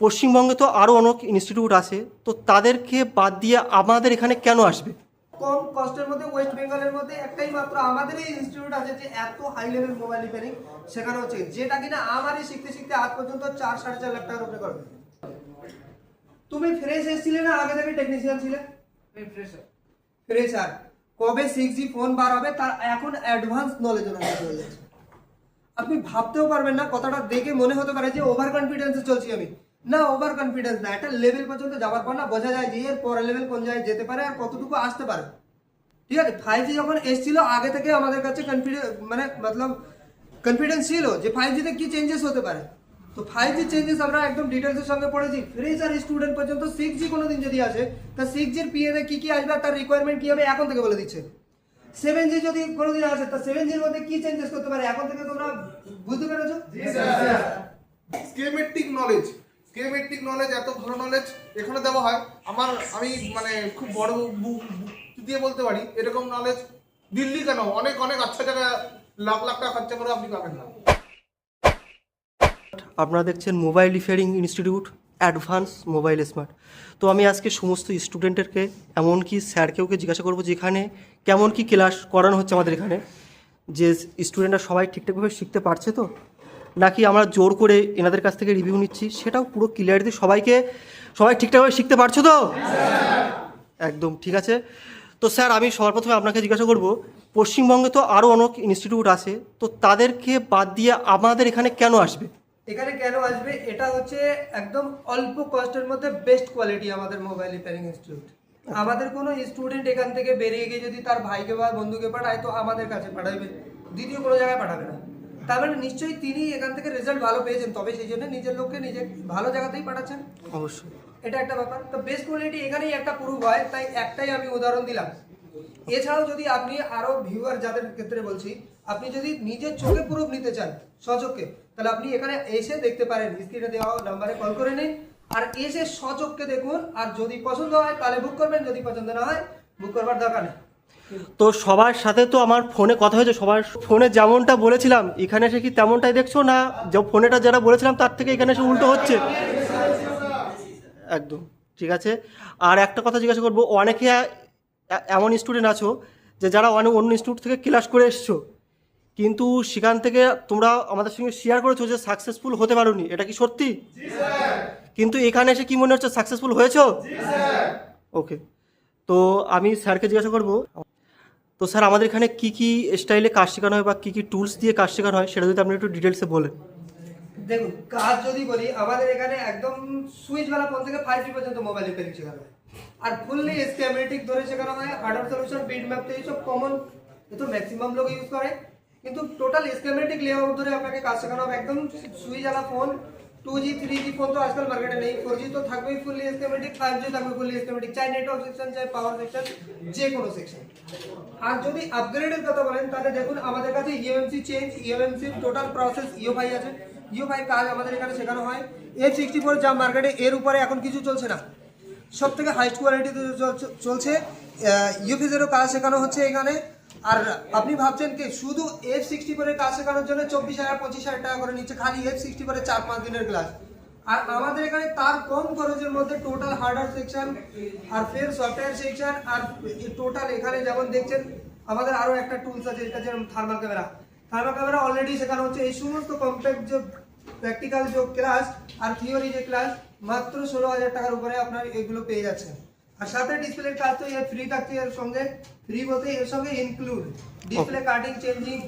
পশ্চিমবঙ্গে তো আরও অনেক ইনস্টিটিউট আছে তো তাদেরকে বাদ দিয়ে আমাদের এখানে কেন আসবে? কম কষ্টের মধ্যে ওয়েস্ট বেঙ্গলের মধ্যে একটাই মাত্র আমাদের এই ইনস্টিটিউট আছে যে এত হাই লেভেল মোবাইল রিপেয়ারিং শেখানো হচ্ছে। যেটা কিনা আমারই শিখতে শিখতে আজ পর্যন্ত চার সাড়ে চার লাখ টাকার উপরে করবে। তুমি ফ্রেশ এসেছিলে না? আগে থেকে টেকনিশিয়ান ছিলে? ফ্রেশার কবে সিক্স জি ফোন বার হবে? তার এখন অ্যাডভান্স নলেজ ওনার কাছে হয়ে যাচ্ছে। আপনি ভাবতেও পারবেন না কথাটা দেখে মনে হতে পারে যে ওভার কনফিডেন্সে চলছি আমি। না ওভার কনফিডেন্স না একটা লেভেল পর্যন্ত যাওয়ার পর না বোঝা যায় যে এর পরের লেভেল কোন জায়গায় যেতে পারে আর কতটুকু আসতে পারে। ঠিক আছে? ফাইভ জি যখন এসেছিল আগে থেকে আমাদের কাছে কনফিডেন্স মানে মতলব কনফিডেন্স ছিল যে ফাইভ জিতে কি চেঞ্জেস হতে পারে। তো ফাইভ জি চেঞ্জেস আমরা একদম ডিটেলসের সঙ্গে পড়েছি। ফ্রেশার স্টুডেন্ট পর্যন্ত সিক্স জি কোনোদিন যদি আসে তা সিক্স জির পিএতে কী কী আসবে তার রিকোয়ারমেন্ট কি হবে এখন থেকে বলে দিচ্ছে। সেভেন জি যদি কোনোদিন আসে তা সেভেন জির মধ্যে কী চেঞ্জেস করতে পারে? এখন থেকে তোমরা বুঝতে পেরেছ? স্কেমেটিক নলেজ স্কেমেটিক নলেজ এত ভালো নলেজ এখানে দেওয়া হয়? আমার, আমি মানে খুব বড় দিয়ে বলতে পারি, এরকম নলেজ দিল্লি কেন? অনেক অনেক আচ্ছা জায়গায় লাখ লাখ টাকা খরচা করে আপনি পাবেন না। আপনারা দেখছেন mobile repairing institute advance mobile smart তো আমি আজকে সমস্ত স্টুডেন্টেরকে এমনকি স্যারকেওকে জিজ্ঞাসা করব যে এখানে কেমন কি ক্লাস করানো হচ্ছে আমাদের এখানে? যে স্টুডেন্টরা সবাই ঠিকঠাকভাবে শিখতে পারছে তো? নাকি আমরা জোর করে এনাদের কাছ থেকে রিভিউ নিচ্ছি? সেটাও পুরো ক্লিয়ার দিয়ে সবাইকে সবাই ঠিকঠাকভাবে শিখতে পারছ তো? একদম ঠিক আছে? তো স্যার আমি সবার প্রথমে আপনাকে জিজ্ঞাসা করব পশ্চিমবঙ্গে তো আরও অনেক ইনস্টিটিউট আছে তো তাদেরকে বাদ দিয়ে আমাদের এখানে কেন আসবে? এখানে কেন আসবে? এটা হচ্ছে একদম অল্প কস্টের মধ্যে বেস্ট কোয়ালিটি আমাদের মোবাইল রিপেয়ারিং ইনস্টিটিউট আমাদের কোনো স্টুডেন্ট এখান থেকে বেরিয়ে গিয়ে যদি তার ভাইকে বা বন্ধুকে পাঠায় তো আমাদের কাছে পাঠাবে। দ্বিতীয় কোনো জায়গায় পাঠাবে না। তার মানে নিশ্চয়ই তিনি এখান থেকে রেজাল্ট ভালো পেয়েছেন। তবে সেই জন্য নিজের লোককে নিজে ভালো জায়গাতেই পাঠাচ্ছেন। অবশ্যই। এটা একটা ব্যাপার। তো বেস্ট কোয়ালিটি এখানেই একটা প্রুফ হয় তাই একটাই আমি উদাহরণ দিলাম। এছাড়াও যদি আপনি আরও ভিউয়ার যাদের ক্ষেত্রে বলছি আপনি যদি নিজের চোখে প্রুফ নিতে চান সচক্ষে তাহলে আপনি এখানে এসে দেখতে পারেন। স্ক্রিনে দেওয়া নাম্বারে কল করে নিন। আর এসে সচক্ষে দেখুন। আর যদি পছন্দ হয় তাহলে বুক করবেন। যদি পছন্দ না হয় বুক করবার দরকার নেই। তো সবার সাথে তো আমার ফোনে কথা হয়েছে সবার ফোনে যেমনটা বলেছিলাম এখানে এসে কি তেমনটাই দেখছ না যে ফোনেটা যারা বলেছিলাম তার থেকে এখানে এসে উল্টো হচ্ছে? একদম ঠিক আছে। আর একটা কথা জিজ্ঞাসা করব অনেকে এমন স্টুডেন্ট আছো যে যারা অনেক অন্য ইনস্টিটিউট থেকে ক্লাস করে এসছো কিন্তু সেখান থেকে তোমরা আমাদের সঙ্গে শেয়ার করেছ যে সাকসেসফুল হতে পারোনি এটা কি সত্যি? কিন্তু এখানে এসে কি মনে হচ্ছে সাকসেসফুল হয়েছো? ওকে তো আমি স্যারকে জিজ্ঞাসা করব তো স্যার, আমাদের এখানে কী কী স্টাইলে কাজ শেখানো হয় বা কী কী টুলস দিয়ে কাজ শেখানো হয় সেটা যদি আপনি একটু ডিটেলসে বলেন। দেখুন, কাজ যদি বলি, আমাদের এখানে একদম সুইচওয়ালা ফোন থেকে ফাইভ জি পর্যন্ত মোবাইল রিপেয়ারিং শেখানো হয়। আর ফুললি স্ক্যামেটিক ধরে শেখানো হয় হার্ডওয়্যার সলিউশন বিট ম্যাপ তো এইসব কমন এত ম্যাক্সিমাম লোক ইউজ করে। কিন্তু টোটাল স্ক্যামেটিক লেআউট ধরে আপনাকে কাজ শেখানো হবে, একদম সুইচওয়ালা phone two G three G phone তো আজকাল মার্কেটে নেই। ফোর জি তো থাকবেই ফুললি স্কেমেটিক ফাইভ জি থাকবে ফুললি স্কেমেটিক চাই নেটওয়ার্ক সেকশন চাই পাওয়ার সেকশন যে কোনো সেকশন আর যদি আপগ্রেডের কথা বলেন, তাহলে দেখুন আমাদের কাছে E EMC change EMC total process ইওফাই আছে। ইওফাই কাজ আমাদের এখানে শেখানো হয়। এফ সিক্সটি ফোর যা মার্কেটে এর উপরে এখন কিছু চলছে না। সব থেকে হাইস্ট কোয়ালিটিতে চলছে ইউফিজেরও কাজ শেখানো হচ্ছে এখানে। আর আপনি ভাবছেন কি, শুধু এফ সিক্সটি ফোরের কাজ শেখানোর জন্য চব্বিশ হাজার, পঁচিশ হাজার টাকা করে নিচ্ছে খালি এফ সিক্সটি ফোরের চার পাঁচ দিনের ক্লাস আর আমাদের এখানে তার কম খরচের মধ্যে টোটাল হার্ডওয়্যার সেকশন আর ফের সফটওয়্যার সেকশন আর টোটাল এখানে যেমন দেখছেন, আমাদের আরও একটা টুলস আছে যেটা যেমন thermal camera thermal camera already শেখানো হচ্ছে, এই সমস্ত কম্প্যাক্ট যে প্র্যাকটিক্যাল যে ক্লাস আর থিওরি যে ক্লাস মাত্র ষোলো হাজার টাকার উপরে আপনার এগুলো পেয়ে যাচ্ছেন। আর সাথে ডিসপ্লের কাজ তো ফ্রি থাকছে এর সঙ্গে ফ্রি বলতে এর সঙ্গে ইনক্লুড ডিসপ্লে কাটিং চেঞ্জিং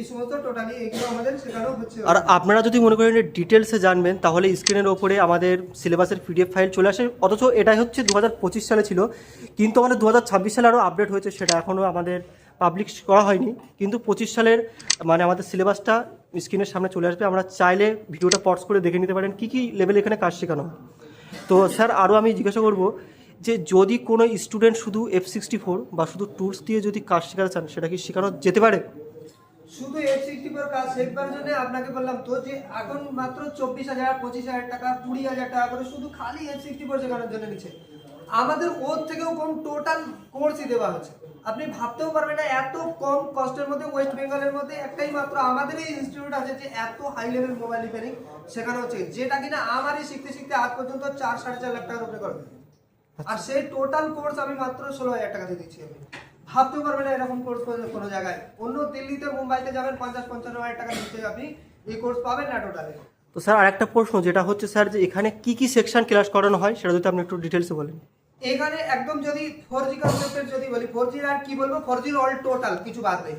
এই সমস্ত টোটালি এগুলো আমাদের শেখানো হচ্ছে। আর আপনারা যদি মনে করেন ডিটেলসে জানবেন তাহলে স্ক্রিনের ওপরে আমাদের সিলেবাসের পিডিএফ ফাইল চলে আসে। অথচ এটাই হচ্ছে দু হাজার পঁচিশ সালে ছিল কিন্তু আমাদের দু হাজার সালে আরও আপডেট হয়েছে সেটা এখনও আমাদের পাবলিশ করা হয়নি। কিন্তু পঁচিশ সালের মানে আমাদের সিলেবাসটা স্ক্রিনের সামনে চলে আসবে। আমরা চাইলে ভিডিওটা পজ করে দেখে নিতে পারেন কী কী লেভেলে এখানে কাজ শেখানো তো স্যার আরও আমি জিজ্ঞাসা করব যে যদি কোনো স্টুডেন্ট শুধু এফ সিক্সটি ফোর বা শুধু টুলস দিয়ে যদি কাজ শেখাতে চান, সেটা কি শেখানো যেতে পারে? শুধু এফ সিক্সটি ফোর কাজ শেখবার জন্য আপনাকে বললাম তো যে এখন মাত্র চব্বিশ হাজার, পঁচিশ হাজার টাকা, কুড়ি হাজার টাকা করে শুধু খালি এফ সিক্সটি ফোর শেখানোর জন্য নিচ্ছে আমাদের ওর থেকেও কম টোটাল কোর্সই দেওয়া হচ্ছে। আপনি ভাবতেও পারবেন না, এত কম কষ্টের মধ্যে ওয়েস্ট বেঙ্গলের মধ্যে একটাই মাত্র আমাদের এই ইনস্টিটিউট আছে যে এত হাই লেভেল মোবাইল রিপেয়ারিং শেখানো হচ্ছে। যেটা কিনা আমারই শিখতে শিখতে আজ পর্যন্ত চার, সাড়ে চার লাখ টাকার উপরে করে। দিয়েছে। আর সেই টোটাল কোর্স আমি মাত্র ষোলো হাজার টাকা দিয়ে দিচ্ছি আমি। ভাবতেও পারবেন না এরকম কোর্স কোনো জায়গায়। অন্য দিল্লিতে মুম্বাইতে যাবেন পঞ্চাশ পঞ্চান্ন হাজার টাকা দিচ্ছে আপনি এই কোর্স পাবেন না টোটালে তো স্যার আরেকটা প্রশ্ন যেটা হচ্ছে স্যার যে এখানে কি কি সেকশন ক্লাস করানো হয় সেটা যদি আপনি একটু ডিটেলসে বলেন। এখানে একদম যদি ফোর জি কনসেপ্টের যদি বলি ফোর জির আর কি বলব? ফোর জির অল টোটাল কিছু বাদ নেই।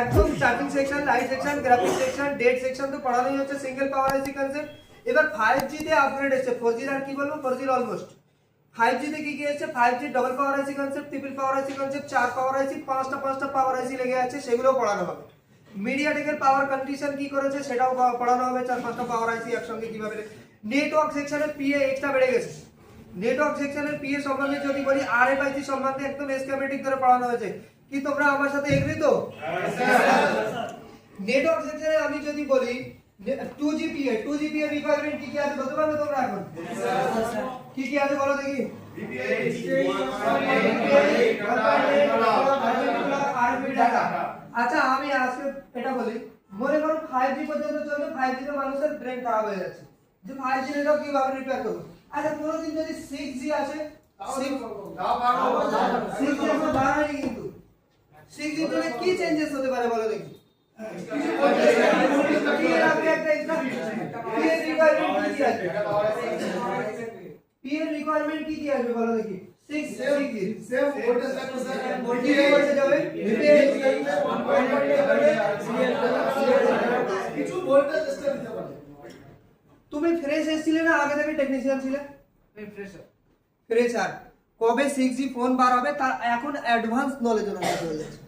একদম charging section light section graphics section date section তো পড়ানোই হচ্ছে সিঙ্গেল পাওয়ার আইসি কনসেপ্ট এবার ফাইভ জিতে আপগ্রেড এসেছে ফোর জির আর কি বলব? ফোর জির অলমোস্ট ফাইভ জিতে কি কি আছে five G double power IC concept triple power IC concept চার পাওয়ার আইসি পাঁচটা পাঁচটা পাওয়ার আইসি লেগে আছে সেগুলো পড়ানো হবে। মিডিয়াটেকের পাওয়ার কন্ডিশন কি করেছে সেটাও পড়ানো হবে চার পাঁচটা পাওয়ার আইসি একসঙ্গে কীভাবে নেটওয়ার্ক সেকশনের পিএ এক্সট্রা বেড়ে গেছে। নেটওয়ার্ক সেকশনের পিএ সম্বন্ধে যদি বলি আর এফ আইসি সম্বন্ধে একদম স্কেমেটিক ধরে পড়ানো হয়েছে। কি তোমরা আমার সাথে এগ্রি তো? নেটওয়ার্ক সেকশনে আমি যদি বলি two GPA two GPA requirement কি কি আছে বলতে পারবে তোমরা এখন? কি কি আছে বলো দেখি? আচ্ছা আমি আজকে এটা বলি। মনে করো ফাইভ জি পর্যন্ত চলছে ফাইভ জিতে মানুষের ব্রেন খারাপ হয়ে যাচ্ছে। যে ফাইভ জি নেটওয়ার্ক কীভাবে রিপেয়ার করব? আচ্ছা কোনোদিন যদি সিক্স জি বার কিন্তু। জি কি চেঞ্জেস হতে পারে বলো দেখি? কি এর আগে একটা extra- কি এর requirement কি কি আসবে? পি এর রিকোয়ারমেন্ট কি কি আসবে বলো দেখি 6 কি কি করতে যাবে তুমি ফ্রেশ এসেছিলে না আগে থেকে টেকনিশিয়ান ছিলে ফ্রেশার কবে সিক্স জি ফোন বার হবে তার এখন অ্যাডভান্স নলেজ ওনার কাছে হয়ে যাচ্ছে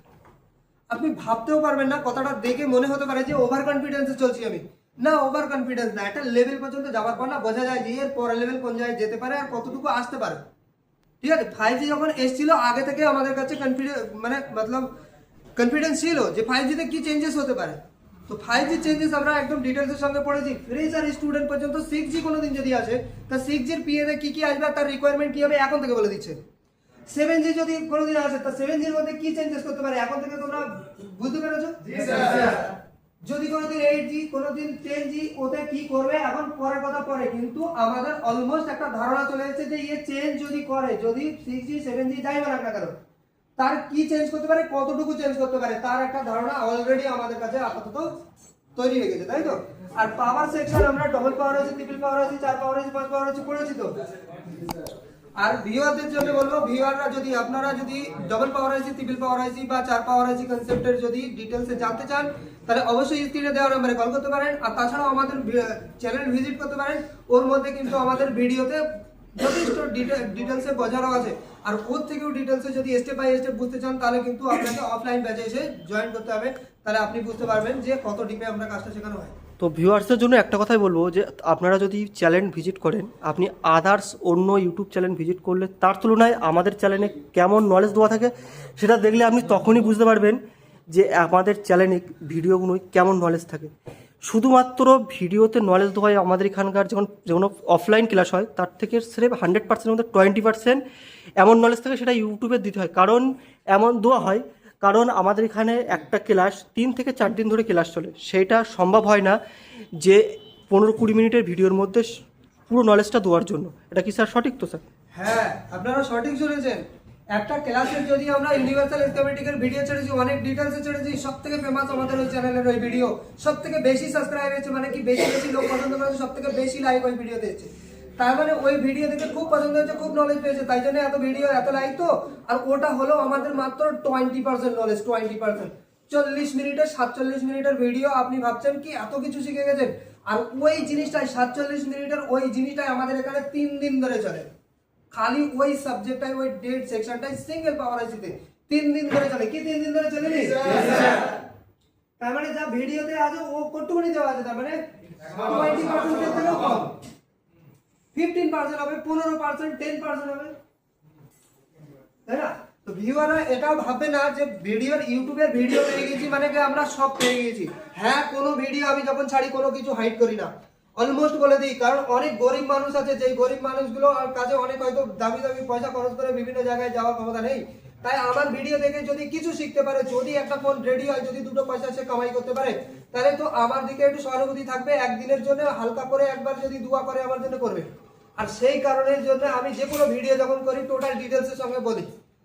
আপনি ভাবতেও পারবেন না কথাটা দেখে মনে হতে পারে যে ওভার কনফিডেন্সে চলছি আমি না ওভার কনফিডেন্স না, একটা লেভেল পর্যন্ত যাওয়ার পর না বোঝা যায় যে এর পরের লেভেল কোন জায়গায় যেতে পারে আর কতটুকু আসতে পারে। ঠিক আছে? ফাইভ জি যখন এসেছিল, আগে থেকে আমাদের কাছে কনফিডেন্স মানে মতলব কনফিডেন্স ছিল যে ফাইভ জিতে কি চেঞ্জেস হতে পারে। তো ফাইভ জি চেঞ্জেস আমরা একদম ডিটেলসের সঙ্গে পড়েছি। ফ্রেশার স্টুডেন্ট পর্যন্ত সিক্স জি কোনোদিন যদি আসে, তা সিক্স জির পিএতে কী কী আসবে তার রিকোয়ারমেন্ট কি হবে এখন থেকে বলে দিচ্ছে। সেভেন জি যদি কোনোদিন আসে, তা সেভেন জির মধ্যে কী চেঞ্জেস করতে পারে? এখন থেকে তোমরা বুঝতে পেরেছ? যদি কোনোদিন এইট জি, কোনোদিন টেন জি, ওতে কি করবে? এখন পরের কথা পরে। কিন্তু আমাদের অলমোস্ট একটা ধারণা চলে এসেছে যে ইয়ে চেঞ্জ যদি করে, যদি সিক্স জি সেভেন জি যাই হোক না কেন, তার কি চেঞ্জ করতে পারে, কতটুকু চেঞ্জ করতে পারে, তার একটা ধারণা অলরেডি আমাদের কাছে আপাতত তৈরি হয়ে গেছে, তাই তো? আর পাওয়ার সেকশন আমরা ডবল পাওয়ার আছে ট্রিপল পাওয়ার আছে চার পাওয়ার আছে পাঁচ পাওয়ার আছে পড়েছি তো? আর ভিউয়ারদের জন্য বলব ভিউয়াররা যদি, আপনারা যদি ডবল পাওয়ার আইসি ট্রিপল পাওয়ার আইসি বা চার পাওয়ার আইসি কনসেপ্টের যদি ডিটেলসে জানতে চান তাহলে অবশ্যই স্ক্রিনে দেওয়া নম্বরে কল করতে পারেন, আর তাছাড়াও আমাদের চ্যানেল ভিজিট করতে পারেন। ওর মধ্যে কিন্তু আমাদের ভিডিওতে যথেষ্ট ডিটেলসে বোঝানো আছে। আর ওর থেকেও ডিটেলসে যদি স্টেপ বাই স্টেপ বুঝতে চান, তাহলে কিন্তু আপনাকে অফলাইন ব্যাচে এসে জয়েন করতে হবে। তাহলে আপনি বুঝতে পারবেন যে কত ডিপে আমরা কাজটা শেখানো হয়। তো ভিউয়ার্সদের জন্য একটা কথাই বলব যে, আপনারা যদি চ্যানেল ভিজিট করেন, আপনি আদার্স অন্য ইউটিউব চ্যানেল ভিজিট করলে তার তুলনায় আমাদের চ্যানেলে কেমন নলেজ দেওয়া থাকে, সেটা দেখলে আপনি তখনই বুঝতে পারবেন যে আমাদের চ্যানেলে ভিডিওগুলোয় কেমন নলেজ থাকে। শুধুমাত্র ভিডিওতে নলেজ দেওয়া হয় আমাদের এখানকার যখন যখন অফলাইন ক্লাস হয়, তার থেকে স্রেফ হান্ড্রেড পার্সেন্টের মধ্যে টোয়েন্টি পার্সেন্ট এমন নলেজ থাকে সেটা ইউটিউবে দিতে হয়। কারণ এমন দেওয়া হয়, কারণ আমাদের এখানে একটা ক্লাস তিন থেকে চার দিন ধরে ক্লাস চলে। সেটা সম্ভব হয় না যে পনেরো কুড়ি মিনিটের ভিডিওর মধ্যে পুরো নলেজটা দেওয়ার জন্য। এটা কি স্যার সঠিক তো স্যার হ্যাঁ আপনারা সঠিক শুনেছেন। একটা ক্লাসের যদি আমরা ইউনিভার্সাল স্কিমেটিকের ভিডিও ছেড়েছি, অনেক ডিটেলসে ছেড়েছি সব থেকে ফেমাস আমাদের ওই চ্যানেলের ওই ভিডিও সব থেকে বেশি সাবস্ক্রাইব হয়েছে মানে কি বেশি বেশি লোক পছন্দ করেছে সব থেকে বেশি লাইক ওই ভিডিওতে এসেছে। তার মানে ওই ভিডিও দেখে খুব পছন্দ হয়েছে, খুব নলেজ পেয়েছে, তাই জন্য এত ভিডিও এত লাইক তো। আর ওটা হলো আমাদের মাত্র twenty percent knowledge twenty percent চল্লিশ মিনিটের সাতচল্লিশ মিনিটের ভিডিও আপনি ভাবছেন কি এত কিছু শিখে গেছেন? আর ওই জিনিসটাই, সাতচল্লিশ মিনিটের ওই জিনিসটাই আমাদের এখানে তিন দিন ধরে চলে। খালি ওই সাবজেক্টটাই ওই ডেট সেকশনটাই সিঙ্গেল পাওয়ার আইসিতে তিন দিন ধরে চলে। কি তিন দিন ধরে চলে নি তার মানে যা ভিডিওতে আছে ও কটুকুনি দেওয়া আছে তার মানে টোয়েন্টি পার্সেন্টের থেকেও কম। ফিফটিন পার্সেন্ট হবে পনেরো পার্সেন্ট টেন পার্সেন্ট হবে। তাই না? তো ভিউয়াররা এটাও ভাববে না যে ভিডিওর ইউটিউবের ভিডিও পেয়ে গেছি মানে আমরা সব পেয়ে গেছি। হ্যাঁ কোনো ভিডিও আমি যখন ছাড়ি কোনো কিছু হাইড করি না। অলমোস্ট বলে দিই, কারণ অনেক গরিব মানুষ আছে, যেই গরিব মানুষগুলো আর কাছে অনেক হয়তো দামি দামি পয়সা খরচ করে বিভিন্ন জায়গায় যাওয়ার ক্ষমতা নেই। তাই আমার ভিডিও দেখে যদি কিছু শিখতে পারে, যদি একটা ফোন রেডি হয়, যদি দুটো পয়সা সে কামাই করতে পারে, তাহলে তো আমার দিকে একটু সহানুভূতি থাকবে, একদিনের জন্য হালকা করে একবার যদি দুয়া করে আমার জন্য করবে। আর সেই কারণের জন্য আমি যে কোনো ভিডিও যখন করি টোটাল ডিটেলসের সঙ্গে বলি।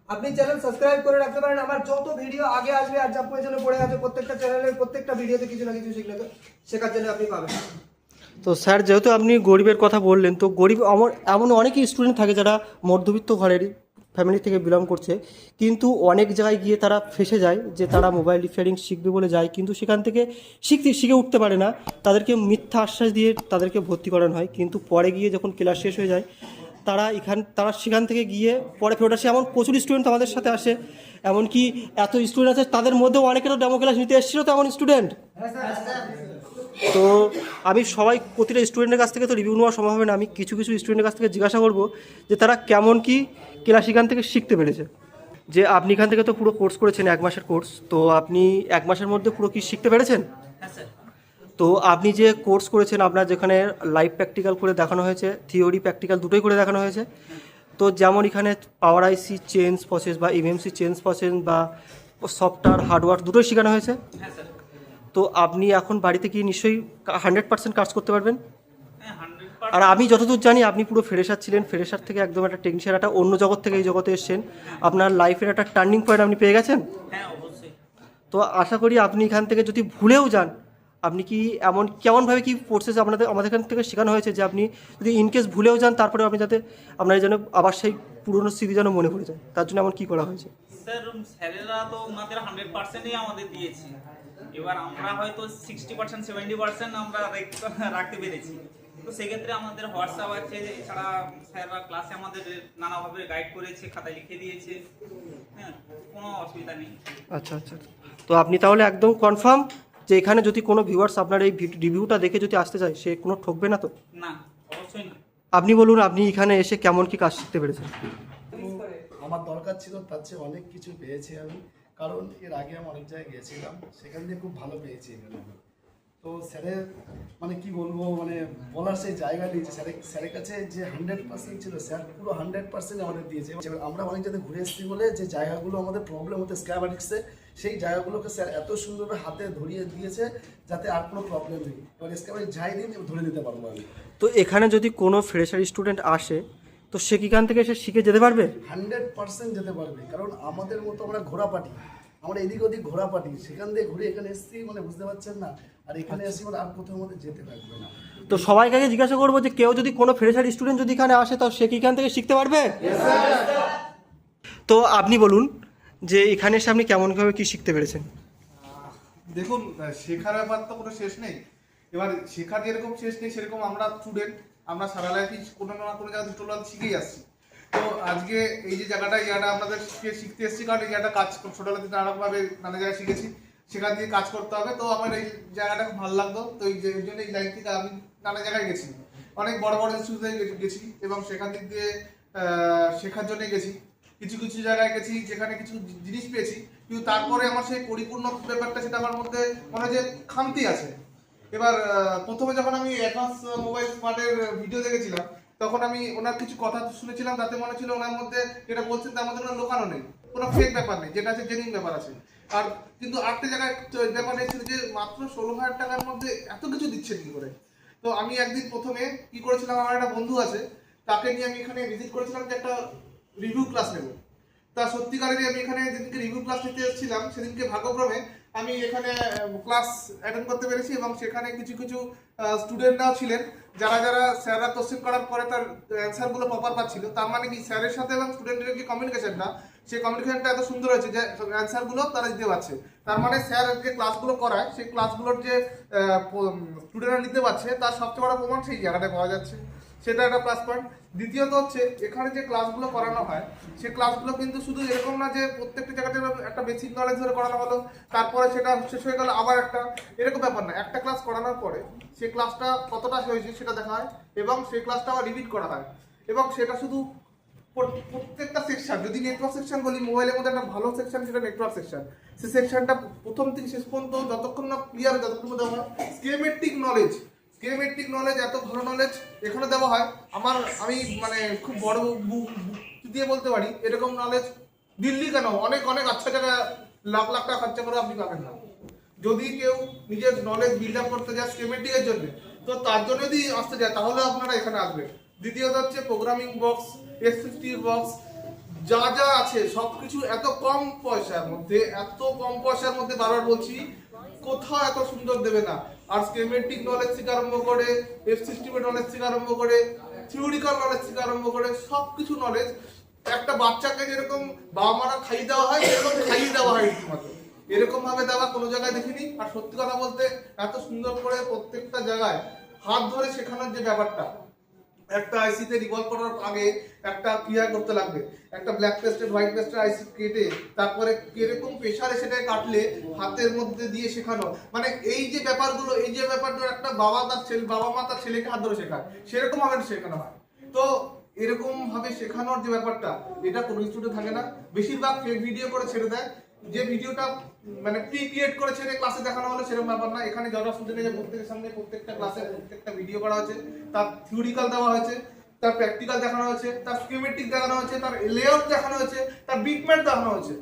আপনি চ্যানেল সাবস্ক্রাইব করে রাখতে পারেন, আমার যত ভিডিও আগে আসবে, আর যা পেছনে পড়ে আছে, প্রত্যেকটা চ্যানেলের প্রত্যেকটা ভিডিওতে কিছু না কিছু শিখলে শেখার জন্য আপনি পাবেন। তো স্যার, যেহেতু আপনি গরিবের কথা বললেন, তো গরিব এমন অনেকই স্টুডেন্ট থাকে যারা মধ্যবিত্ত ঘরেরই ফ্যামিলি থেকে বিলং করছে, কিন্তু অনেক জায়গায় গিয়ে তারা ফেসে যায় যে তারা মোবাইল রিপেয়ারিং শিখবে বলে যায়, কিন্তু সেখান থেকে শিখতে, শিখে উঠতে পারে না। তাদেরকে মিথ্যা আশ্বাস দিয়ে তাদেরকে ভর্তি করানো হয়, কিন্তু পরে গিয়ে যখন ক্লাস শেষ হয়ে যায়, তারা এখান, তারা সেখান থেকে গিয়ে পরে ফেরত আসে। এমন প্রচুর স্টুডেন্ট আমাদের সাথে আসে, এমনকি এত স্টুডেন্ট আছে, তাদের মধ্যেও অনেকেরও ডেমো ক্লাস নিতে এসেছিল তো এমন স্টুডেন্ট তো আমি সবাই প্রতিটা স্টুডেন্টের কাছ থেকে তো রিভিউ নেওয়া সম্ভব হবে না। আমি কিছু কিছু স্টুডেন্টের কাছ থেকে জিজ্ঞাসা করব যে তারা কেমন কি ক্লাস এখান থেকে শিখতে পেরেছে। যে আপনি এখান থেকে তো পুরো কোর্স করেছেন এক মাসের কোর্স তো আপনি এক মাসের মধ্যে পুরো কি শিখতে পেরেছেন? হ্যাঁ তো আপনি যে কোর্স করেছেন আপনার যেখানে লাইভ প্র্যাকটিক্যাল করে দেখানো হয়েছে থিওরি প্র্যাকটিক্যাল দুটোই করে দেখানো হয়েছে। তো যেমন এখানে পাওয়ার আইসি চেঞ্জ প্রসেস বা এমএমসি চেঞ্জ প্রসেস বা সফটওয়্যার হার্ডওয়্যার দুটোই শেখানো হয়েছে। হ্যাঁ স্যার। তো আপনি এখন বাড়িতে গিয়ে নিশ্চয়ই হান্ড্রেড পার্সেন্ট কাজ করতে পারবেন? হ্যাঁ আর আমি যতদূর জানি আপনি পুরো ফ্রেশার ছিলেন ফ্রেশার থেকে একদম একটা টেকনিশিয়ান একটা অন্য জগৎ থেকে এই জগতে এসেছেন। আপনার লাইফের একটা টার্নিং পয়েন্ট আপনি পেয়ে গেছেন? হ্যাঁ তো আশা করি আপনি এখান থেকে যদি ভুলেও যান আপনি কি এমন কেমনভাবে কি প্রসেস আপনাদের আমাদের এখান থেকে শেখানো হয়েছে যে আপনি যদি ইনকেস ভুলেও যান তারপরে আপনি যাতে আপনার যেন আবার সেই পুরনো স্মৃতি যেন মনে পড়ে যায়। তার জন্য এমন কী করা হয়েছে? স্যার স্যারেরা তো ওনাদের হান্ড্রেড পার্সেন্টই আমাদের দিয়েছে। এবার আমরা হয়তো সিক্সটি পার্সেন্ট সেভেন্টি পার্সেন্ট আমরা রাখতে পেরেছি। তো সেক্ষেত্রে আমাদের হোয়াটসঅ্যাপ আছে এছাড়া স্যাররা ক্লাসে আমাদের নানাভাবে গাইড করেছে খাতায় লিখে দিয়েছে। হ্যাঁ কোনো অসুবিধা নেই। আচ্ছা আচ্ছা। আচ্ছা। তো আপনি তাহলে একদম কনফার্ম যে এখানে যদি কোনো ভিউয়ার্স আপনার এই রিভিউটা দেখে যদি আসতে চায় সে কোনো ঠকবে না তো? না অবশ্যই না। আপনি বলুন আপনি এখানে এসে কেমন কি কাজ শিখতে পেরেছেন? আমার দরকার ছিল তার চেয়ে অনেক কিছু পেয়েছি আমি। কারণ এর আগে আমি অনেক জায়গায় গিয়েছিলাম, সেখান থেকে খুব ভালো পেয়েছি এখানে তো স্যারের মানে কি বলব মানে বলার সেই জায়গা যে স্যারের স্যারের কাছে যে হান্ড্রেড পার্সেন্ট ছিল, স্যার পুরো হান্ড্রেড পার্সেন্ট আমাদের দিয়েছে। এবার আমরা অনেক জায়গায় ঘুরে এসেছি বলে যে জায়গাগুলো আমাদের প্রবলেম হতে স্ক্যাবারিক্সে সেই জায়গাগুলোকে স্যার এত সুন্দরভাবে হাতে ধরিয়ে দিয়েছে যাতে আর কোনো প্রবলেম নেই। এবার স্ক্যাবারিক যাই দিন, ধরে দিতে পারব আমি। তো এখানে যদি কোনো ফ্রেশার স্টুডেন্ট আসে তো সে কি এখান থেকে এসে শিখে যেতে পারবে? হান্ড্রেড পার্সেন্ট যেতে পারবে। কারণ আমাদের মতো আমরা ঘোড়া পাটি আমরা এদিক ওদিক ঘোড়া পাটি সেখান দিয়ে ঘুরে এখানে এসেছি মানে বুঝতে পারছেন না আর এখানে এসে মানে আর কোথাও আমাদের যেতে লাগবে না। তো সবাইকে আগে জিজ্ঞাসা করব যে কেউ যদি কোনো ফ্রেশার স্টুডেন্ট যদি এখানে আসে তো সে কি এখান থেকে শিখতে পারবে? তো আপনি বলুন যে এখানে এসে আপনি কেমনভাবে কি শিখতে পেরেছেন? দেখুন শেখার ব্যাপার তো কোনো শেষ নেই। এবার শেখার যেরকম শেষ নেই সেরকম আমরা স্টুডেন্ট আমরা সারা লাইফই কোনো না কোনো জায়গা দুটো লাভ শিখেই আসছি। তো আজকে এই যে জায়গাটা, এই জায়গাটা আমাদের শিখে, শিখতে এসেছি, কারণ এই জায়গাটা কাজ ছোটবেলা থেকে নানাভাবে নানা জায়গায় শিখেছি। সেখান দিয়ে কাজ করতে হবে। তো আমার এই জায়গাটা খুব ভালো লাগতো। তো এই জন্য এই লাইন থেকে আমি নানা জায়গায় গেছি। অনেক বড় বড় ইনস্টিটিউটে গেছি এবং সেখান দিক দিয়ে শেখার জন্য গেছি। কিছু কিছু জায়গায় গেছি যেখানে কিছু জিনিস পেয়েছি। কিন্তু তারপরে আমার সেই পরিপূর্ণ ব্যাপারটা সেটা আমার মধ্যে মনে হয় যে খামতি আছে। এবার প্রথমে যখন আমি অ্যাডভান্স মোবাইল স্মার্টের ভিডিও দেখেছিলাম, তখন আমি ওনার কিছু কথা শুনেছিলাম, তাতে মনে ছিল ওনার মধ্যে যেটা বলছেন তার মধ্যে কোনো লোকানো নেই, কোনো ফেক ব্যাপার নেই, যেটা আছে জেনুইন ব্যাপার আছে। আর কিন্তু আরেকটা জায়গায় ব্যাপার এসেছিল যে, মাত্র ষোলো হাজার টাকার মধ্যে এত কিছু দিচ্ছে কি করে? তো আমি একদিন প্রথমে কি করেছিলাম, আমার একটা বন্ধু আছে, তাকে নিয়ে আমি এখানে ভিজিট করেছিলাম যে একটা রিভিউ ক্লাস নেব। তা সত্যিকারেরই আমি এখানে যেদিনকে রিভিউ ক্লাস নিতে এসেছিলাম, সেদিনকে ভাগ্যক্রমে আমি এখানে ক্লাস অ্যাটেন্ড করতে পেরেছি এবং সেখানে কিছু কিছু স্টুডেন্টরাও ছিলেন। যারা যারা স্যাররা কোশ্চেন করার পরে তার অ্যান্সারগুলো প্রপার পাচ্ছিল। তার মানে কি, স্যারের সাথে এবং স্টুডেন্টের যে কমিউনিকেশনটা সেই কমিউনিকেশনটা এত সুন্দর হয়েছে যে অ্যান্সারগুলো তারা দিতে পারছে। তার মানে স্যার যে ক্লাসগুলো করায়, সেই ক্লাসগুলোর যে স্টুডেন্টরা নিতে পারছে, তার সবচেয়ে বড় প্রমাণ সেই জায়গাটায় পাওয়া যাচ্ছে। সেটা একটা প্লাস পয়েন্ট দ্বিতীয়ত হচ্ছে, এখানে যে ক্লাসগুলো করানো হয়, সে ক্লাসগুলো কিন্তু শুধু এরকম না যে প্রত্যেকটা জায়গাতে একটা বেসিক নলেজ ধরে করানো হলো, তারপরে সেটা শেষ হয়ে গেল আবার একটা। এরকম ব্যাপার না, একটা ক্লাস করানোর পরে সে ক্লাসটা কতটা হয়েছে সেটা দেখা হয়, এবং সেই ক্লাসটা আবার রিপিট করা হয়। এবং সেটা শুধু প্রত্যেকটা সেকশন যদি নেটওয়ার্ক সেকশন বলি মোবাইলের মধ্যে একটা ভালো সেকশন সেটা নেটওয়ার্ক সেকশন সেই সেকশনটা প্রথম থেকে শেষ পর্যন্ত যতক্ষণ না ক্লিয়ার যতক্ষণ দেওয়া হয় স্কিমেটিক নলেজ স্কিমেটিক নলেজ এত ভালো নলেজ এখানে দেওয়া হয়। আমার, আমি মানে খুব বড় দিয়ে বলতে পারি, এরকম নলেজ দিল্লি কেন? অনেক অনেক আচ্ছা জায়গায় লাখ লাখ টাকা খরচা করে আপনি পাবেন না। যদি কেউ নিজের নলেজ বিল্ড আপ করতে যায় স্কেমেটিকের জন্য, তো তার জন্য যদি আসতে যায়, তাহলে আপনারা এখানে আসবেন। দ্বিতীয়ত হচ্ছে প্রোগ্রামিং বক্স এস ফিফটির বক্স যা যা আছে সব কিছু এত কম পয়সার মধ্যে, এত কম পয়সার মধ্যে বারবার বলছি, কোথাও এত সুন্দর দেবে না। আর স্কেমেটিক নলেজ থেকে আরম্ভ করে এফ সিস্টেমের নলেজ থেকে আরম্ভ করে থিওরিক্যাল নলেজ থেকে আরম্ভ করে সব কিছু নলেজ একটা বাচ্চাকে যেরকম বাবা মারা খাইয়ে দেওয়া হয় এরকম খাইয়ে দেওয়া হয় রীতিমতো এরকম ভাবে দেওয়া কোনো জায়গায় দেখিনি। আর সত্যি কথা বলতে, এত সুন্দর করে প্রত্যেকটা জায়গায় হাত ধরে শেখানোর যে ব্যাপারটা একটা আইসিতে রিভলভ করার আগে একটা ক্রিয়া করতে লাগবে। একটা black pasted white pasted IC কেটে তারপরে কীরকম প্রেশারে সেটাকে কাটলে হাতের মধ্যে দিয়ে শেখানো। মানে এই যে ব্যাপারগুলো, এই যে ব্যাপারগুলো একটা বাবা তার ছেলে, বাবা মা তার ছেলেকে হাত ধরে শেখায়, সেরকম ভাবে শেখানো হয়। তো এরকম ভাবে শেখানোর যে ব্যাপারটা, এটা কোনো স্টুডেন্ট থাকে না। বেশিরভাগ ভিডিও করে ছেড়ে দেয়। যে ভিডিওটা মানে প্রি ক্রিয়েট করে ছেড়ে ক্লাসে দেখানো হলো, সেরকম ব্যাপার না এখানে যারা স্টুডেন্ট যে প্রত্যেকের সামনে প্রত্যেকটা ক্লাসে প্রত্যেকটা ভিডিও করা হয়েছে তার থিওরিক্যাল দেওয়া হয়েছে, তার প্র্যাকটিক্যাল দেখানো হয়েছে, তার স্কিমেটিক দেখানো হয়েছে, তার লেআউট দেখানো হয়েছে, তার বিটম্যাট দেখানো হয়েছে।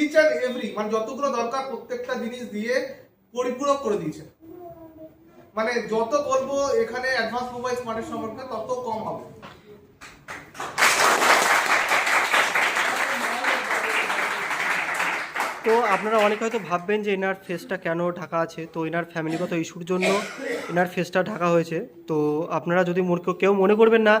ইচ অ্যান্ড এভরি মানে যতগুলো দরকার প্রত্যেকটা জিনিস দিয়ে পরিপূরক করে দিয়েছে। মানে যত বলব এখানে অ্যাডভান্স মোবাইল স্মার্টের সম্পর্কে তত কম হবে। তো আপনারা অনেকে হয়তো ভাববেন যে এনার ফেসটা কেন ঢাকা আছে? তো এনার ফ্যামিলিগত ইস্যুর জন্য এনার ফেসটা ঢাকা হয়েছে। তো আপনারা যদি কেউ মনে করবেন না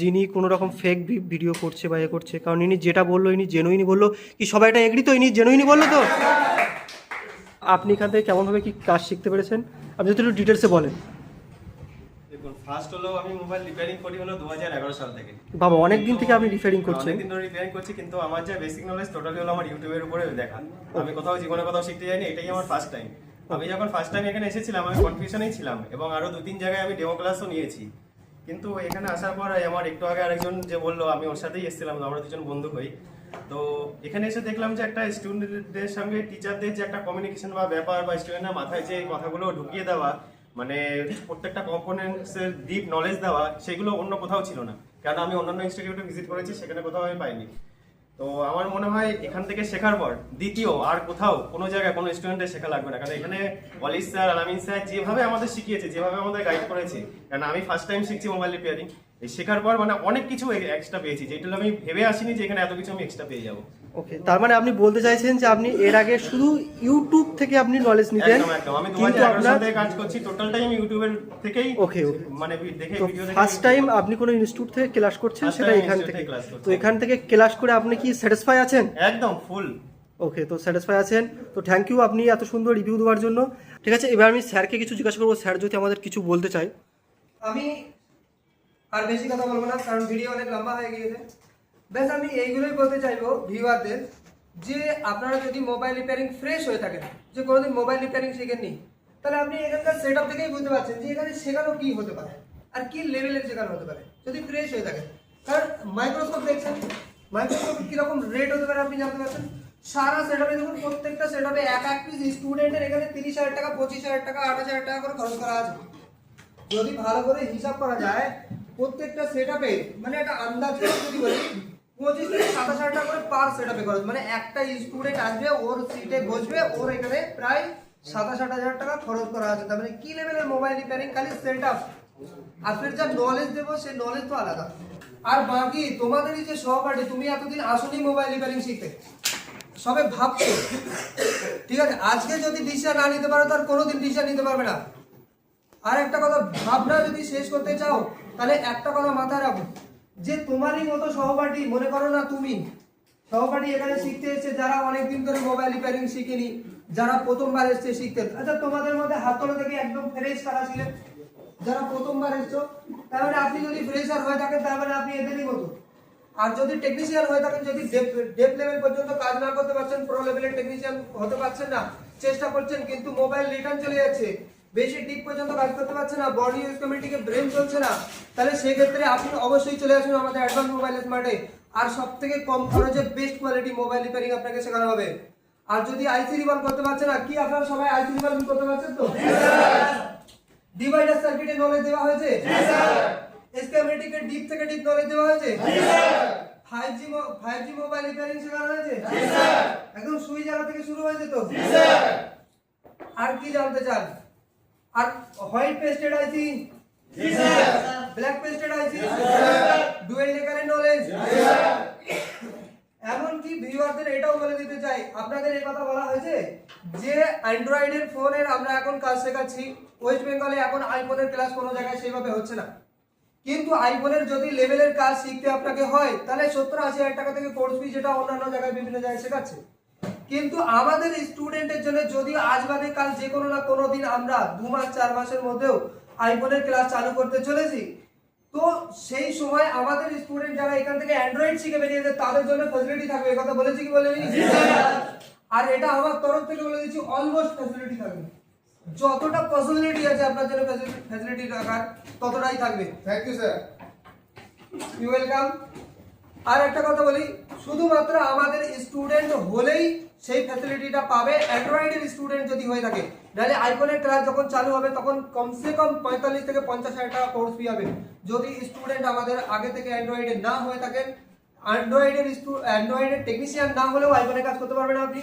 যিনি কোনো রকম ফেক ভিডিও করছে বা এ করছে, কারণ ইনি যেটা বলল, ইনি জেনুইনি বলল। কি সবাই এটা এগ্রি তো? ইনি জেনুইনি বলল তো? আপনি এখান থেকে কেমনভাবে কি কাজ শিখতে পেরেছেন? আপনি যদি একটু ডিটেলসে বলেন। ফার্স্ট হলো আমি মোবাইল রিপেয়ারিং করি হলো দু সাল থেকে। বাবা অনেক দিন থেকে আপনি রিপেয়ারিং করছেন। অনেকদিন ধরে রিপেয়ারিং করছি কিন্তু আমার যে বেসিক নলেজ টোটালি হলো আমার ইউটিউবের উপরে দেখা। আমি কোথাও জীবনে কোথাও শিখতে যাইনি এটাই আমার ফার্স্ট টাইম আমি যখন ফার্স্ট টাইম এখানে এসেছিলাম আমি কনফিউশনেই ছিলাম এবং আরও দু তিন জায়গায় আমি ডেমো ক্লাসও নিয়েছি। কিন্তু এখানে আসার পর আমার একটু আগে আরেকজন যে বলল আমি ওর সাথেই এসেছিলাম আমরা দুজন বন্ধু হই। তো এখানে এসে দেখলাম যে একটা স্টুডেন্টদের সঙ্গে টিচারদের যে একটা কমিউনিকেশন বা ব্যাপার বা স্টুডেন্টের মাথায় যে কথাগুলো ঢুকিয়ে দেওয়া মানে প্রত্যেকটা কম্পোনেন্টস এর ডিপ নলেজ দেওয়া, সেগুলো অন্য কোথাও ছিল না। কারণ আমি অন্যান্য ইনস্টিটিউটে ভিজিট করেছি, সেখানে কোথাও আমি পাইনি। তো আমার মনে হয় এখান থেকে শেখার পর, দ্বিতীয় আর কোথাও কোনো জায়গায় কোনো স্টুডেন্টের শেখা লাগবে না। কারণ এখানে অলিশ স্যার আলামিন স্যার যেভাবে আমাদের শিখিয়েছে, যেভাবে আমাদের গাইড করেছে কারণ আমি ফার্স্ট টাইম শিখছি মোবাইল রিপেয়ারিং এই শেখার পর মানে অনেক কিছু এক্সট্রা পেয়েছি, যেটা আমি ভেবে আসিনি যে এখানে এত কিছু আমি এক্সট্রা পেয়ে যাব। ওকে তার মানে আপনি বলতে চাইছেন যে আপনি এর আগে শুধু ইউটিউব থেকে আপনি নলেজ নিতেন কিন্তু আপনার কাজ করছি টোটালটাই আমি ইউটিউবের থেকেই Okay, okay. মানে দেখে তো ভিডিও দেখে ফার্স্ট টাইম আপনি কোনো ইনস্টিটিউট থেকে ক্লাস করছেন সেটা এখান থেকে। তো এখান থেকে ক্লাস করে আপনি কি স্যাটিসফাই আছেন? একদম ফুল ওকে তো স্যাটিসফাই আছেন। তো থ্যাংক ইউ আপনি এত সুন্দর রিভিউ দেওয়ার জন্য। ঠিক আছে এবার আমি স্যারকে কিছু জিজ্ঞাসা করব। স্যার যদি আমাদের কিছু বলতে চাই আমি আর বেশি কথা বলব না কারণ ভিডিও অনেক লম্বা হয়ে গিয়েছে। বেশ, আমি এইগুলোই বলতে চাইব ভিউয়ারদের যে আপনারা যদি মোবাইল রিপেয়ারিং ফ্রেশ হয়ে থাকেন, যে কোনোদিন মোবাইল রিপেয়ারিং শিখেননি, তাহলে আপনি এখানকার সেট আপ থেকেই বুঝতে পারছেন যে এখানে শেখানো কি হতে পারে আর কি লেভেলের শেখানো হতে পারে, যদি ফ্রেশ হয়ে থাকে কারণ মাইক্রোস্কোপ দেখছেন মাইক্রোস্কোপ কীরকম রেট হতে পারে আপনি জানতে পারছেন? সারা সেট আপে দেখুন, প্রত্যেকটা সেট আপে এক এক পিস স্টুডেন্টের এখানে তিরিশ হাজার টাকা, পঁচিশ হাজার টাকা আট হাজার টাকা করে খরচ করা আছে। যদি ভালো করে হিসাব করা যায়, প্রত্যেকটা সেট আপে মানে একটা আন্দাজ যদি বলি পঁচিশ থেকে সাতাশ হাজার টাকা করে পার সেট আপে খরচ। মানে একটা স্টুডেন্ট আসবে, ওর সিটে বসবে, ওর এখানে প্রায় সাতাশ, আট হাজার টাকা খরচ করা আছে। তার মানে কি লেভেলের মোবাইল রিপেয়ারিং খালি সেট আপ আর যা নলেজ দেবো, সেই নলেজ তো আলাদা। আর বাকি, তোমাদেরই যে সহপাঠী, তুমি এতদিন আসনি মোবাইল রিপেয়ারিং শিখতে। সবে ভাবছ। ঠিক আছে, আজকে যদি ডিসিশন না নিতে পারো, তার কোনোদিন ডিসিশন নিতে পারবে না। আর একটা কথা, ভাবনা যদি শেষ করতে চাও, তাহলে একটা কথা মাথায় রাখো। যে তোমারই মতো সহপাঠী, মনে করো না তুমি, সহপাঠী এখানে শিখতে এসেছে, যারা অনেকদিন ধরে মোবাইল রিপেয়ারিং শিখেনি, যারা প্রথমবার এসছে শিখতে। আচ্ছা তোমাদের মধ্যে হাত তোলা থেকে একদম ফ্রেশ কারা ছিলেন? যারা প্রথমবার এসছো তার মানে আপনি যদি ফ্রেশার হয়ে থাকেন তার মানে আপনি এদেরই মতো। আর যদি টেকনিশিয়ান হয়ে থাকেন, যদি ডেপ লেভেল পর্যন্ত কাজ না করতে পারছেন প্রো লেভেলের টেকনিশিয়ান হতে পারছেন না, চেষ্টা করছেন, কিন্তু মোবাইল রিটার্ন চলে যাচ্ছে বেশি ডিপ পর্যন্ত কাজ করতে পারছে না বডি ইউজ কমিটিকে ব্রেন চলছে না। তাহলে সেক্ষেত্রে আপনি অবশ্যই চলে আসুন আমাদের অ্যাডভান্স মোবাইল স্মার্টে আর সব থেকে কম খরচে বেস্ট কোয়ালিটি মোবাইল রিপেয়ারিং আপনাকে শেখানো হবে। আর যদি আইসি রিভলভ করতে পারছে না কি আপনারা সবাই আইসি রিভলভ করতে পারছেন তো? ডিভাইডার সার্কিটের নলেজ দেওয়া হয়েছে? স্ক্যামেটিকের ডিপ থেকে ডিপ নলেজ দেওয়া হয়েছে? Five G five G mobile repairing শেখানো হয়েছে? একদম সুই জায়গা থেকে শুরু হয়েছে তো? আর কি জানতে চান? আর white pasted IC black pasted IC dual ডেকারের knowledge এমনকি ভিউয়ারদের এটাও বলে দিতে চাই আপনাদের এই কথা বলা হয়েছে যে অ্যান্ড্রয়েডের ফোনের আমরা এখন কাজ শেখাচ্ছি ওয়েস্ট বেঙ্গলে এখন আইফোনের ক্লাস কোনো জায়গায় সেভাবে হচ্ছে না। কিন্তু আইফোনের যদি লেভেলের কাজ শিখতে আপনাকে হয় তাহলে সত্তর আশি হাজার টাকা থেকে কোর্স ফি যেটা অন্যান্য জায়গায় বিভিন্ন জায়গায় শেখাচ্ছে। কিন্তু আমাদের স্টুডেন্টের জন্য যদি আজ বাদে কাল যে কোনো না কোনো দিন আমরা দু মাস চার মাসের মধ্যেও আইফোনের ক্লাস চালু করতে চলেছি তো সেই সময় আমাদের স্টুডেন্ট যারা এখান থেকে অ্যান্ড্রয়েড শিখে বেরিয়েছে তাদের জন্য ফ্যাসিলিটি থাকবে। এই কথা বলেছি কি বলেনি? আর এটা আমার তরফ থেকে বলে দিচ্ছি অলমোস্ট ফ্যাসিলিটি থাকবে। যতটা পসিবিলিটি আছে আপনার জন্য ফ্যাসিলিটি রাখার ততটাই থাকবে। Thank you sir you welcome আর একটা কথা বলি শুধুমাত্র আমাদের স্টুডেন্ট হলেই সেই ফ্যাসিলিটিটা পাবে অ্যান্ড্রয়েডের স্টুডেন্ট যদি হয়ে থাকে। নাহলে আইফোনের ক্লাস যখন চালু হবে, তখন কমসে কম পঁয়তাল্লিশ থেকে পঞ্চাশ হাজার টাকা কোর্স ফি হবে। যদি স্টুডেন্ট আমাদের আগে থেকে অ্যান্ড্রয়েডে না হয়ে থাকেন অ্যান্ড্রয়েডের অ্যান্ড্রয়েডের টেকনিশিয়ান না হলেও আইফোনে কাজ করতে পারবেন আপনি।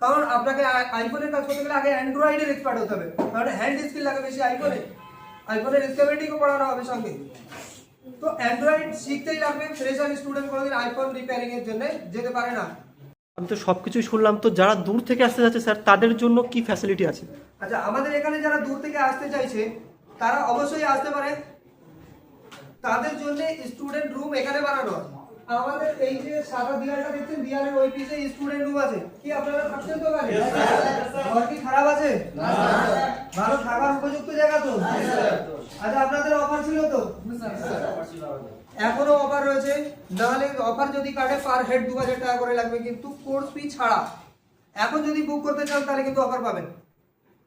কারণ আপনাকে আই- আইফোনের কাজ করতে গেলে আগে অ্যান্ড্রয়েডের এক্সপার্ট হতে হবে। কারণ হ্যান্ড স্কিল লাগে বেশি আইফোনে আইফোনের স্কেমেটিকও পড়ানো হবে সঙ্গে। তো অ্যান্ড্রয়েড শিখতেই লাগবে ফ্রেশার স্টুডেন্ট কোনোদিন আইফোন রিপেয়ারিং এর জন্য যেতে পারে না। আমি তো সব কিছুই শুনলাম। তো যারা দূর থেকে আসতে যাচ্ছে স্যার তাদের জন্য কি ফ্যাসিলিটি আছে? আচ্ছা আমাদের এখানে যারা দূর থেকে আসতে চাইছে তারা অবশ্যই আসতে পারে। তাদের জন্য স্টুডেন্ট রুম এখানে বানানো আছে। আমাদের এই যে সাদা দিয়ালটা দেখছেন দিয়ালের ওই পিছে স্টুডেন্ট রুম আছে। কি আপনারা থাকছেন তো ওখানে ঘর কি খারাপ আছে? ভালো থাকার উপযুক্ত জায়গা তো? আচ্ছা আপনাদের অফার ছিল তো? এখনও অফার রয়েছে। নাহলে অফার যদি কাটে পার হেড দু হাজার টাকা করে লাগবে। কিন্তু কোর্স ফি ছাড়া, এখন যদি বুক করতে চান তাহলে কিন্তু অফার পাবেন।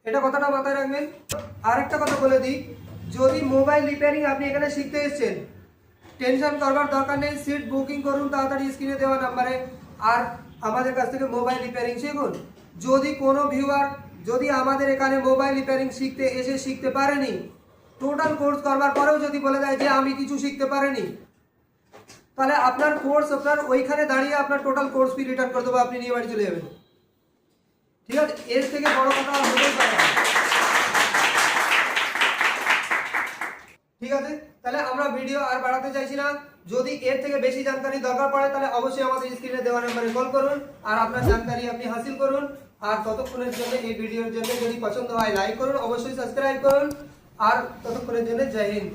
এটা কথাটা মাথায় রাখবেন। আরেকটা কথা বলে দিই, যদি মোবাইল রিপেয়ারিং আপনি এখানে শিখতে এসেছেন টেনশন করবার দরকার নেই সিট বুকিং করুন তাড়াতাড়ি স্ক্রিনে দেওয়া নাম্বারে আর আমাদের কাছ থেকে মোবাইল রিপেয়ারিং শিখুন। যদি কোনো ভিউয়ার যদি আমাদের এখানে মোবাইল রিপেয়ারিং শিখতে এসে শিখতে পারেনি টোটাল কোর্স করবার পরেও যদি বলে দেয় যে আমি কিছু শিখতে পারিনি, তাহলে আপনার কোর্স আপনার ওইখানে দাঁড়িয়ে আপনার টোটাল কোর্স ফি রিটার্ন করে দেবো, আপনি নিয়ে বাড়ি চলে যাবেন। ঠিক আছে? এর থেকে বড় কথা হতেই পারে। ঠিক আছে? তাহলে আমরা ভিডিও আর বাড়াতে চাইছি না। যদি এর থেকে বেশি জানকারি দরকার পড়ে, তাহলে অবশ্যই আমাদের স্ক্রিনে দেওয়া নাম্বারে কল করুন আর আপনার জানকারি আপনি হাসিল করুন। আর ততক্ষণের জন্য এই ভিডিওর জন্য যদি পছন্দ হয় লাইক করুন। অবশ্যই সাবস্ক্রাইব করুন। আর ততক্ষণের জন্য জয় হিন্দ।